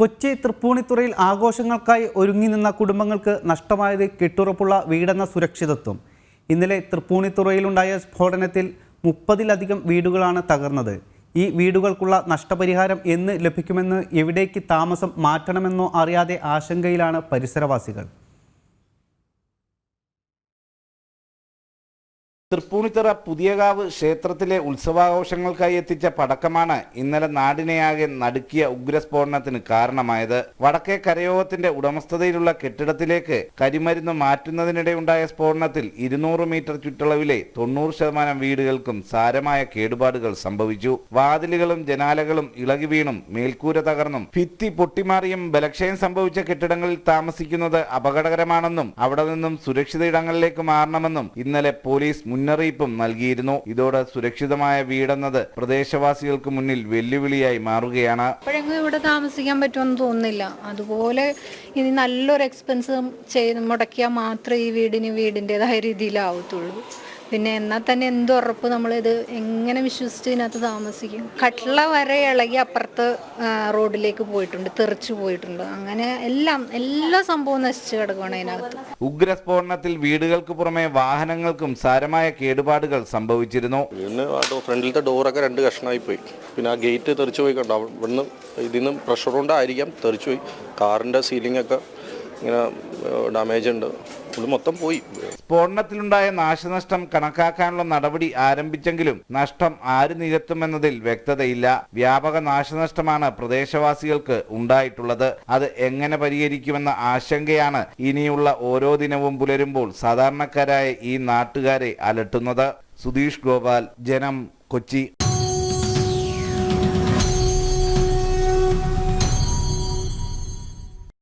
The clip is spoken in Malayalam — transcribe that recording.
കൊച്ചി തൃപ്പൂണിത്തുറയിൽ ആഘോഷങ്ങൾക്കായി ഒരുങ്ങി നിന്ന കുടുംബങ്ങൾക്ക് നഷ്ടമായത് കെട്ടുറപ്പുള്ള വീടെന്ന സുരക്ഷിതത്വം. ഇന്നലെ തൃപ്പൂണിത്തുറയിലുണ്ടായ സ്ഫോടനത്തിൽ മുപ്പതിലധികം വീടുകളാണ് തകർന്നത്. ഈ വീടുകൾക്കുള്ള നഷ്ടപരിഹാരം എന്ന് ലഭിക്കുമെന്ന് എവിടേക്ക് താമസം മാറ്റണമെന്നോ അറിയാതെ ആശങ്കയിലാണ് പരിസരവാസികൾ. തൃപ്പൂണിത്തറ പുതിയകാവ് ക്ഷേത്രത്തിലെ ഉത്സവാഘോഷങ്ങൾക്കായി എത്തിച്ച പടക്കമാണ് ഇന്നലെ നാടിനെയാകെ നടുക്കിയ ഉഗ്രസ്ഫോടനത്തിന് കാരണമായത്. വടക്കേ കരയോഗത്തിന്റെ ഉടമസ്ഥതയിലുള്ള കെട്ടിടത്തിലേക്ക് കരിമരുന്ന് മാറ്റുന്നതിനിടെയുണ്ടായ സ്ഫോടനത്തിൽ ഇരുന്നൂറ് മീറ്റർ ചുറ്റളവിലെ തൊണ്ണൂറ് ശതമാനം വീടുകൾക്കും സാരമായ കേടുപാടുകൾ സംഭവിച്ചു. വാതിലുകളും ജനാലകളും ഇളകി വീണും മേൽക്കൂര തകർന്നും ഭിത്തി പൊട്ടിമാറിയും ബലക്ഷയം സംഭവിച്ച കെട്ടിടങ്ങളിൽ താമസിക്കുന്നത് അപകടകരമാണെന്നും അവിടെ നിന്നും സുരക്ഷിത ഇടങ്ങളിലേക്ക് മാറണമെന്നും ഇന്നലെ പോലീസ് മുന്നറിയിപ്പും നൽകിയിരുന്നു. ഇതോടെ സുരക്ഷിതമായ വീടെന്നത് പ്രദേശവാസികൾക്ക് മുന്നിൽ വെല്ലുവിളിയായി മാറുകയാണ്. ഇവിടെ താമസിക്കാൻ പറ്റുമെന്ന് തോന്നുന്നില്ല. അതുപോലെ ഇനി നല്ലൊരു എക്സ്പെൻസ് ചെയ്ത് മുടക്കിയാൽ മാത്രമേ ഈ വീടിന് വീടിന്റെതായ രീതിയിലാവത്തുള്ളൂ. പിന്നെ എന്നാൽ തന്നെ എന്തുറപ്പ് നമ്മളിത് എങ്ങനെ വിശ്വസിച്ച് ഇതിനകത്ത് താമസിക്കും? കട്ട്ള വരെ ഇളകി അപ്പുറത്ത് റോഡിലേക്ക് പോയിട്ടുണ്ട് തെറിച്ചു പോയിട്ടുണ്ട്. അങ്ങനെ എല്ലാം എല്ലാ സംഭവവും നശിച്ചു കിടക്കുകയാണ് അതിനകത്ത്. ഉഗ്രസ്ഫോടനത്തിൽ വീടുകൾക്ക് പുറമെ വാഹനങ്ങൾക്കും സാരമായ കേടുപാടുകൾ സംഭവിച്ചിരുന്നു. ഫ്രണ്ടിലത്തെ ഡോറൊക്കെ രണ്ട് കഷ്ണമായി പോയി പിന്നെ ആ ഗേറ്റ് തെറിച്ചു പോയി കണ്ടോ? ഇവിടുന്ന് ഇതിൽ നിന്ന് പ്രഷർ കൊണ്ടായിരിക്കാം തെറിച്ചു പോയി. കാറിന്റെ സീലിംഗ് ഒക്കെ ഇങ്ങനെ ഡാമേജ് ഉണ്ട്. ഇത് മൊത്തം പോയി. സ്ഫോടനത്തിലുണ്ടായ നാശനഷ്ടം കണക്കാക്കാനുള്ള നടപടി ആരംഭിച്ചെങ്കിലും നഷ്ടം ആര് നികത്തുമെന്നതിൽ വ്യക്തതയില്ല. വ്യാപക നാശനഷ്ടമാണ് പ്രദേശവാസികൾക്ക് ഉണ്ടായിട്ടുള്ളത്. അത് എങ്ങനെ പരിഹരിക്കുമെന്ന ആശങ്കയാണ് ഇനിയുള്ള ഓരോ ദിനവും പുലരുമ്പോൾ സാധാരണക്കാരായ ഈ നാട്ടുകാരെ അലട്ടുന്നത്. സുധീഷ് ഗോപാൽ ജനം കൊച്ചി.